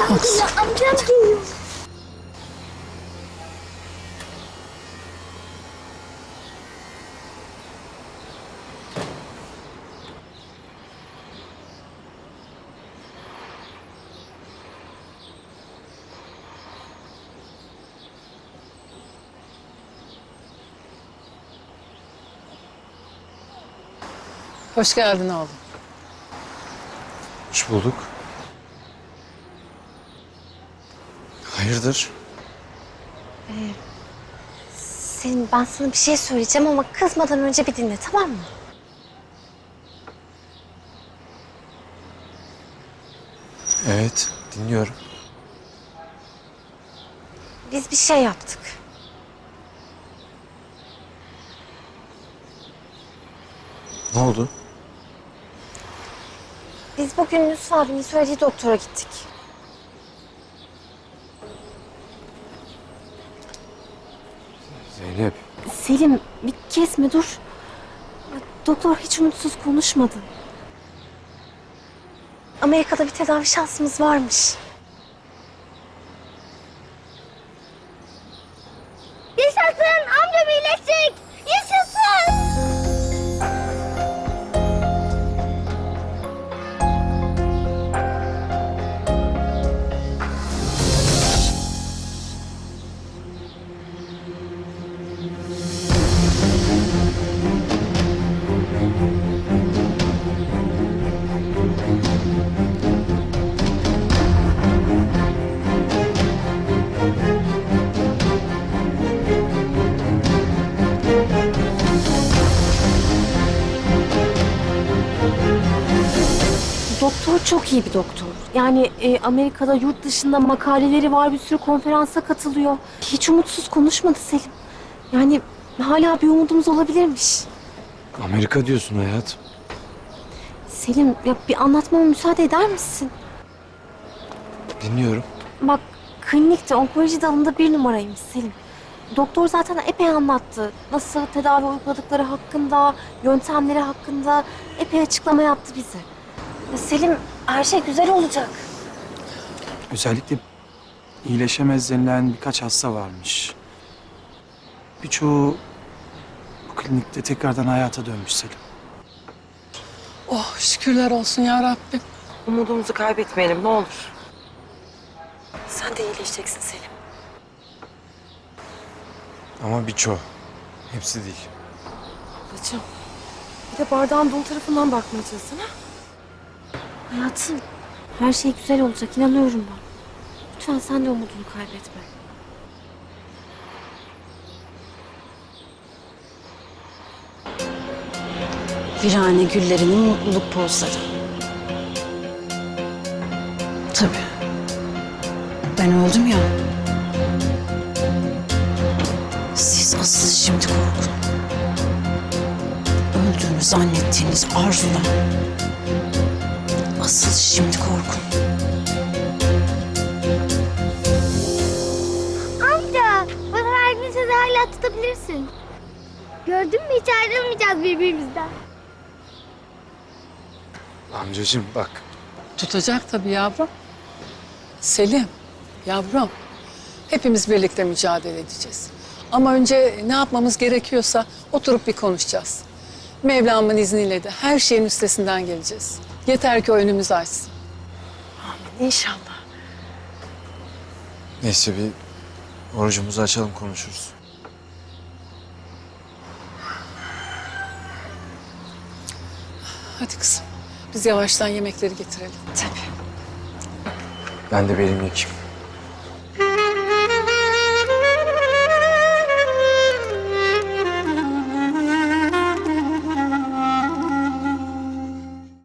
Amcam geliyor, amcam geliyor. Hoş geldin oğlum. Hoş bulduk. Hayırdır? Selim ben sana bir şey söyleyeceğim ama kızmadan önce bir dinle tamam mı? Evet, dinliyorum. Biz bir şey yaptık. Ne oldu? Biz bugün Yusuf abinin söylediği doktora gittik. Zeynep. Selim bir kesme dur. Doktor hiç umutsuz konuşmadı. Amerika'da bir tedavi şansımız varmış. Doktor çok iyi bir doktor. Yani e, Amerika'da yurt dışında makaleleri var, bir sürü konferansa katılıyor. Hiç umutsuz konuşmadı Selim. Yani hala bir umudumuz olabilirmiş. Amerika diyorsun hayat. Selim ya bir anlatmama müsaade eder misin? Dinliyorum. Bak klinikte onkoloji dalında bir numaraymış Selim. Doktor zaten epey anlattı. Nasıl tedavi uyguladıkları hakkında, yöntemleri hakkında epey açıklama yaptı bize. Ya Selim her şey güzel olacak. Özellikle iyileşemez denilen birkaç hasta varmış. Birçoğu bu klinikte tekrardan hayata dönmüş Selim. Oh şükürler olsun ya Rabbim. Umudumuzu kaybetmeyelim ne olur. Sen de iyileşeceksin Selim. Ama birçoğu. Hepsi değil. Bacım. Bir de bardağın dolu tarafından bakmaya çalışsana. Hayatım her şey güzel olacak inanıyorum ben. Lütfen sen de umudunu kaybetme. Virane güllerinin mutluluk pozları. Tabii. Ben öldüm ya. Siz asıl şimdi korkun. Öldüğünü zannettiğiniz arzudan. Asıl şimdi korkun. Amca, bana verdiğin sözü hala tutabilirsin. Gördün mü hiç ayrılmayacağız birbirimizden. Amcacığım bak. Tutacak tabii yavrum. Selim, yavrum. Hepimiz birlikte mücadele edeceğiz. Ama önce ne yapmamız gerekiyorsa oturup bir konuşacağız. Mevlam'ın izniyle de her şeyin üstesinden geleceğiz. Yeter ki önümüz açsın. İnşallah. Neyse bir orucumuzu açalım konuşuruz. Hadi kızım. Biz yavaştan yemekleri getirelim. Tabii. Ben de belimi yıkayayım.